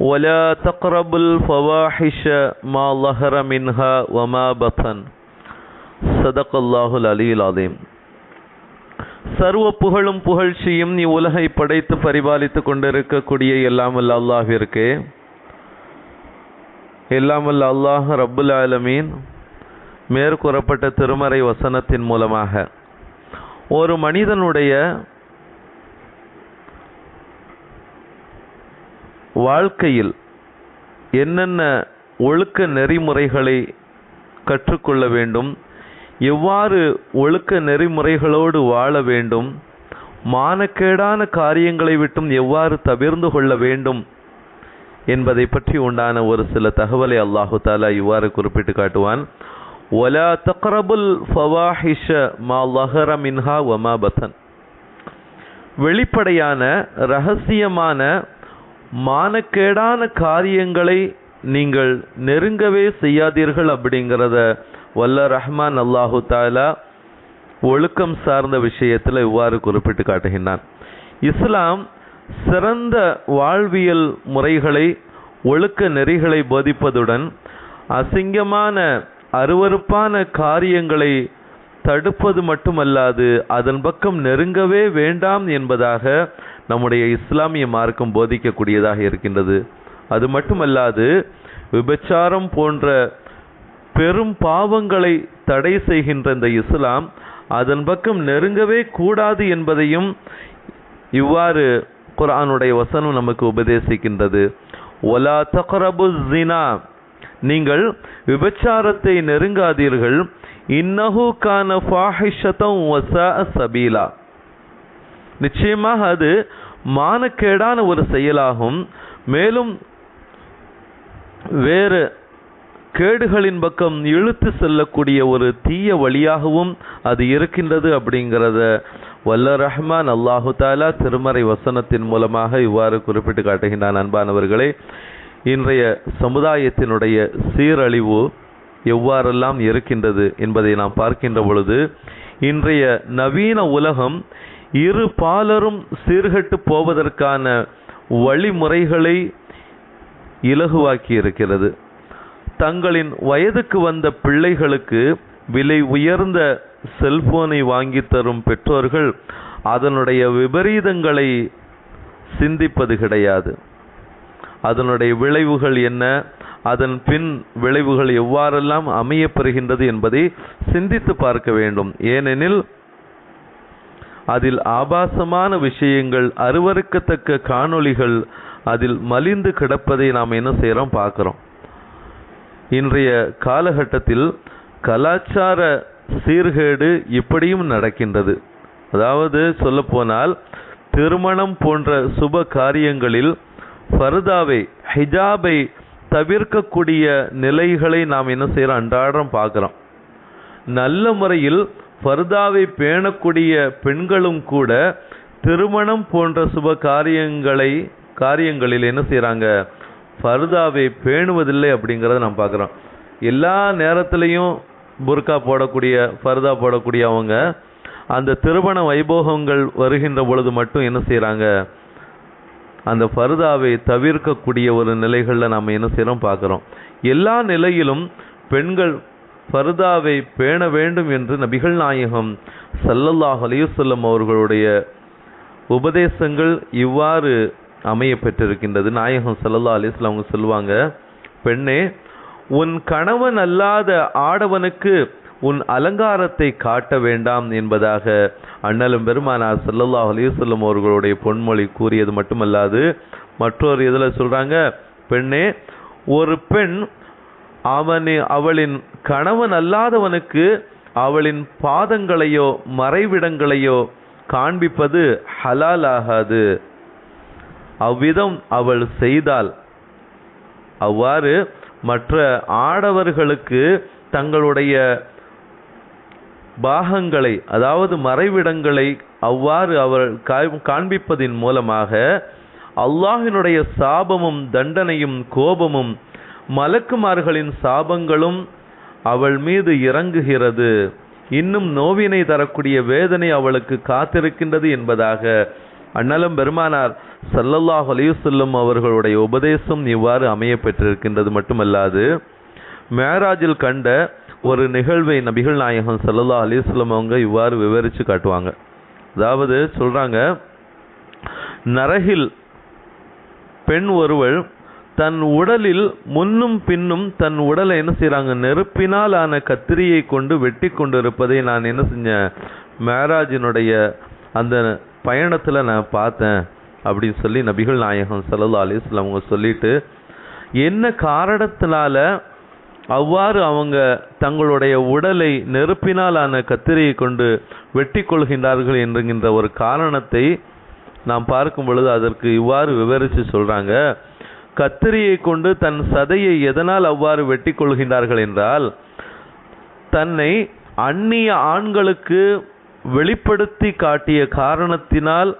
ولا تقربوا الفواحش ما ظهر منها وما بطن صدق الله العلي العظيم சர்வ புகழும் புகழ்ச்சியும் இவ்வுலகை படைத்து பரிபாலித்துக் கொண்டிருக்கக்கூடிய எல்லாமல்ல அல்லாஹிற்கு எல்லாமல்ல அல்லாஹ் ரப்புல் ஆலமீன் மேற்கூறப்பட்ட திருமறை வசனத்தின் மூலமாக ஒரு மனிதனுடைய வாழ்க்கையில் என்னென்ன ஒழுக்க நெறிமுறைகளை கற்றுக்கொள்ள வேண்டும் எவ்வாறு ஒழுக்க நெறிமுறைகளோடு வாழ வேண்டும் மானக்கேடான காரியங்களை விட்டும் எவ்வாறு தவிர்ந்து கொள்ள வேண்டும் என்பதை பற்றி உண்டான ஒரு சில தகவலை அல்லாஹு தாலா இவ்வாறு குறிப்பிட்டு காட்டுவான். ஒலா தக்ரபுல் ஃபவாஹிஷ மா லஹர மின்ஹா வமா பத்தன் வெளிப்படையான ரகசியமான மானக்கேடான காரியங்களை நீங்கள் நெருங்கவே செய்யாதீர்கள் அப்படிங்கிறத வல்ல ரஹ்மான் அல்லாஹு தாலா ஒழுக்கம் சார்ந்த விஷயத்தில் இவ்வாறு குறிப்பிட்டு காட்டுகின்றான். இஸ்லாம் சிறந்த வாழ்வியல் முறைகளை ஒழுக்க நெறிகளை போதிப்பதுடன் அசிங்கமான அருவறுப்பான காரியங்களை தடுப்பது மட்டுமல்லாது அதன் பக்கம் நெருங்கவே வேண்டாம் என்பதாக நம்முடைய இஸ்லாமிய மார்க்கம் போதிக்கக்கூடியதாக இருக்கின்றது. அது மட்டுமல்லாது விபச்சாரம் போன்ற பெரும் பாவங்களை தடை செய்கின்ற இந்த இஸ்லாம் அதன் பக்கம் நெருங்கவே கூடாது என்பதையும் இவ்வாறு குரானுடைய வசனம் நமக்கு உபதேசிக்கின்றது. ஒலா தகரபு ஜினா நீங்கள் விபச்சாரத்தை நெருங்காதீர்கள். இன்னஹு கான ஃபாஹிஷதம் வசா சபீலா நிச்சயமாக அது மானக்கேடான ஒரு செயலாகும். மேலும் வேறு கேடுகளின் பக்கம் இழுத்து செல்லக்கூடிய ஒரு தீய வழியாகவும் அது இருக்கின்றது அப்படிங்கிறத வல்ல ரஹ்மான் அல்லாஹு தாலா திருமறை வசனத்தின் மூலமாக இவ்வாறு குறிப்பிட்டு காட்டுகின்றான். அன்பானவர்களே இன்றைய சமுதாயத்தினுடைய சீரழிவு எவ்வாறெல்லாம் இருக்கின்றது என்பதை நாம் பார்க்கின்ற பொழுது இன்றைய நவீன உலகம் இரு பாலரும் சீர்கட்டு போவதற்கான வழிமுறைகளை இலகுவாக்கி இருக்கிறது தங்களின் வயதுக்கு வந்த பிள்ளைகளுக்கு விலை உயர்ந்த செல்போனை வாங்கி தரும் பெற்றோர்கள் அதனுடைய விபரீதங்களை சிந்திப்பது கிடையாது. அதனுடைய விளைவுகள் என்ன? அதன் பின் விளைவுகள் எவ்வாறெல்லாம் அமையப்பெறுகின்றது என்பதை சிந்தித்து பார்க்க வேண்டும். ஏனெனில் அதில் ஆபாசமான விஷயங்கள் அருவறுக்கத்தக்க காணொளிகள் அதில் மலிந்து கிடப்பதை நாம் என்ன செய்கிறோம் பார்க்குறோம். இன்றைய காலகட்டத்தில் கலாச்சார சீர்கேடு இப்படியும் நடக்கின்றது. அதாவது சொல்லப்போனால் திருமணம் போன்ற சுப காரியங்களில் ஃபர்தாவை ஹிஜாபை தவிர்க்கக்கூடிய நிலைகளை நாம் என்ன செய்கிறோம் அன்றாடம் பார்க்குறோம். நல்ல முறையில் ஃபர்தாவை பேணக்கூடிய பெண்களும் கூட திருமணம் போன்ற சுப காரியங்களை காரியங்களில் என்ன செய்கிறாங்க ஃபர்தாவை பேணுவதில்லை அப்படிங்கிறத நாம் பார்க்குறோம். எல்லா நேரத்துலையும் புர்கா போடக்கூடிய ஃபர்தா போடக்கூடிய அவங்க அந்த திருமண வைபோகங்கள் வருகின்ற பொழுது மட்டும் என்ன செய்கிறாங்க அந்த ஃபர்தாவை தவிர்க்கக்கூடிய ஒரு நிலைகளில் நாம் என்ன செய்கிறோம் பார்க்குறோம். எல்லா நிலையிலும் பெண்கள் ஃபர்தாவை பேண வேண்டும் என்று நபிகள் நாயகம் சல்லல்லாஹ் அலியுசல்லம் அவர்களுடைய உபதேசங்கள் இவ்வாறு அமைய பெற்றிருக்கின்றது. நாயகம் சல்லல்லா அலிஸ்லாம் அவங்க சொல்லுவாங்க பெண்ணே உன் கணவன் அல்லாத ஆடவனுக்கு உன் அலங்காரத்தை காட்ட வேண்டாம் என்பதாக அண்ணலும் பெருமானார் சல்லல்லாஹ் அலிவசல்லம் அவர்களுடைய பொன்மொழி கூறியது மட்டுமல்லாது மற்றொரு இதில் சொல்கிறாங்க பெண்ணே ஒரு பெண் அவனை அவளின் கணவன் அல்லாதவனுக்கு அவளின் பாதங்களையோ மறைவிடங்களையோ காண்பிப்பது ஹலாலாகாது. அவ்விதம் அவள் செய்தால் அவ்வாறு மற்ற ஆடவர்களுக்கு தங்களுடைய பாகங்களை அதாவது மறைவிடங்களை அவ்வாறு அவர் காண்பிப்பதின் மூலமாக அல்லாஹினுடைய சாபமும் தண்டனையும் கோபமும் மலக்குமார்களின் சாபங்களும் அவள் மீது இறங்குகிறது. இன்னும் நோவினை தரக்கூடிய வேதனை அவளுக்கு காத்திருக்கின்றது என்பதாக அண்ணலம் பெருமானார் சல்லல்லாஹ் அலைஹி அவர்களுடைய உபதேசம் இவ்வாறு அமைய பெற்றிருக்கின்றது மட்டுமல்லாது மேராஜில் கண்ட ஒரு நிகழ்வை நபிகள் நாயகம் சல்லல்லா அலிஸ்லம் அவங்க இவ்வாறு விவரித்து காட்டுவாங்க. அதாவது சொல்றாங்க நரகில் பெண் ஒருவள் தன் உடலில் முன்னும் பின்னும் தன் உடலை என்ன செய்கிறாங்க நெருப்பினால் ஆன கத்திரியை கொண்டு வெட்டி கொண்டிருப்பதை நான் என்ன செஞ்சேன்? மேராஜினுடைய அந்த பயணத்தில் நான் பார்த்தேன் அப்படின்னு சொல்லி நபிகள் நாயகம் ஸல்லல்லாஹு அலிஸ்லாம் அவங்க சொல்லிட்டு என்ன காரணத்தினால அவ்வாறு அவங்க தங்களுடைய உடலை நெருப்பினாலான கத்திரியை கொண்டு வெட்டி கொள்கின்றார்கள் என்கின்ற ஒரு காரணத்தை நாம் பார்க்கும் பொழுது அதற்கு இவ்வாறு விவரித்து சொல்கிறாங்க கத்திரியை கொண்டு தன் சதையை எதனால் அவ்வாறு வெட்டி கொள்கின்றார்கள் என்றால் தன்னை அந்நிய ஆண்களுக்கு வெளிப்படுத்தி காட்டிய காரணத்தினால்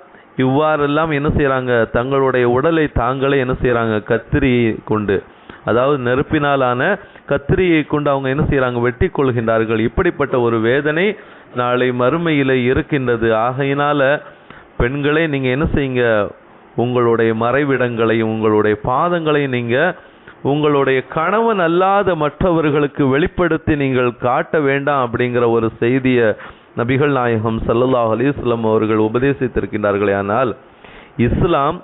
இவ்வாறெல்லாம் என்ன செய்கிறாங்க தங்களுடைய உடலை தாங்களே என்ன செய்கிறாங்க கத்திரியை கொண்டு. அதாவது நெருப்பினாலான கத்திரியை கொண்டு அவங்க என்ன செய்கிறாங்க வெட்டி கொள்கின்றார்கள் இப்படிப்பட்ட ஒரு வேதனை நாளை மறுமையில் இருக்கின்றது. ஆகையினால பெண்களே நீங்கள் என்ன செய்யுங்க? உங்களுடைய மறைவிடங்களை உங்களுடைய பாதங்களை நீங்கள் உங்களுடைய கணவன் அல்லாத மற்றவர்களுக்கு வெளிப்படுத்தி நீங்கள் காட்ட வேண்டாம் அப்படிங்கிற ஒரு செய்தியை நபிகள் நாயகம் சல்லல்லாஹ் அலைஹி அவர்கள் உபதேசித்திருக்கின்றார்களே. ஆனால் இஸ்லாம்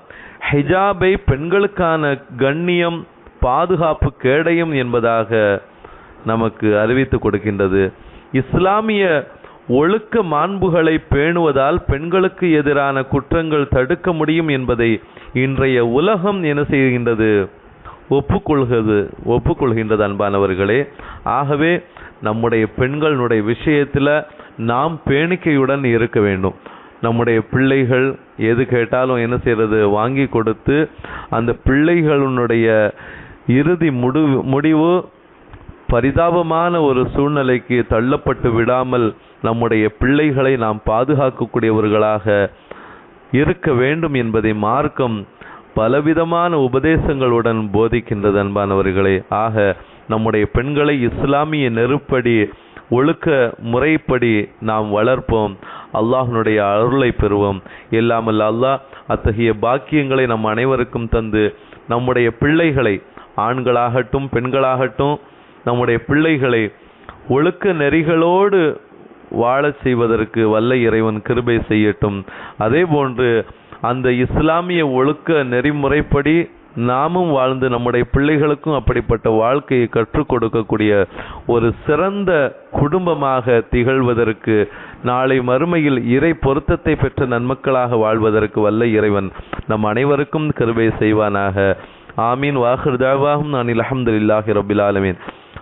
ஹிஜாபை பெண்களுக்கான கண்ணியம் பாதுகாப்பு கேடயம் என்பதாக நமக்கு அறிவித்து கொடுக்கின்றது. இஸ்லாமிய ஒழுக்க மாண்புகளை பேணுவதால் பெண்களுக்கு எதிரான குற்றங்கள் தடுக்க முடியும் என்பதை இன்றைய உலகம் என்ன செய்கின்றது? ஒப்புக்கொள்கிறது. ஒப்புக்கொள்கின்றது அன்பானவர்களே. ஆகவே நம்முடைய பெண்களுடைய விஷயத்தில் நாம் பேணிக்கையுடன் இருக்க வேண்டும். நம்முடைய பிள்ளைகள் எது கேட்டாலும் என்ன செய்கிறது வாங்கி கொடுத்து அந்த பிள்ளைகளுடைய இறுதி முடிவு முடிவு பரிதாபமான ஒரு சூழ்நிலைக்கு தள்ளப்பட்டு விடாமல் நம்முடைய பிள்ளைகளை நாம் பாதுகாக்கக்கூடியவர்களாக இருக்க வேண்டும் என்பதை மார்க்கம் பலவிதமான உபதேசங்களுடன் போதிக்கின்றது அன்பானவர்களே. ஆக நம்முடைய பெண்களை இஸ்லாமிய நெருப்படி ஒழுக்க முறைப்படி நாம் வளர்ப்போம். அல்லாஹனுடைய அருளை பெறுவோம். இல்லாமல் அல்லாஹ் அத்தகைய பாக்கியங்களை நம் அனைவருக்கும் தந்து நம்முடைய பிள்ளைகளை ஆண்களாகட்டும் பெண்களாகட்டும் நம்முடைய பிள்ளைகளை ஒழுக்க நெறிகளோடு வாழச் செய்வதற்கு வல்ல இறைவன் கிருபை செய்யட்டும். அதே போன்று அந்த இஸ்லாமிய ஒழுக்க நெறிமுறைப்படி நாமும் வாழ்ந்து நம்முடைய பிள்ளைகளுக்கும் அப்படிப்பட்ட வாழ்க்கையை கற்றுக் கொடுக்கக்கூடிய ஒரு சிறந்த குடும்பமாக திகழ்வதற்கு நாளை மறுமையில் இறை பொருத்தத்தை பெற்ற நன்மக்களாக வாழ்வதற்கு வல்ல இறைவன் நம் அனைவருக்கும் கிருபை செய்வானாக. ஆமீன். வாஹிர் நான் அல்ஹம்துலில்லாஹி ரபில் ஆலமீன்.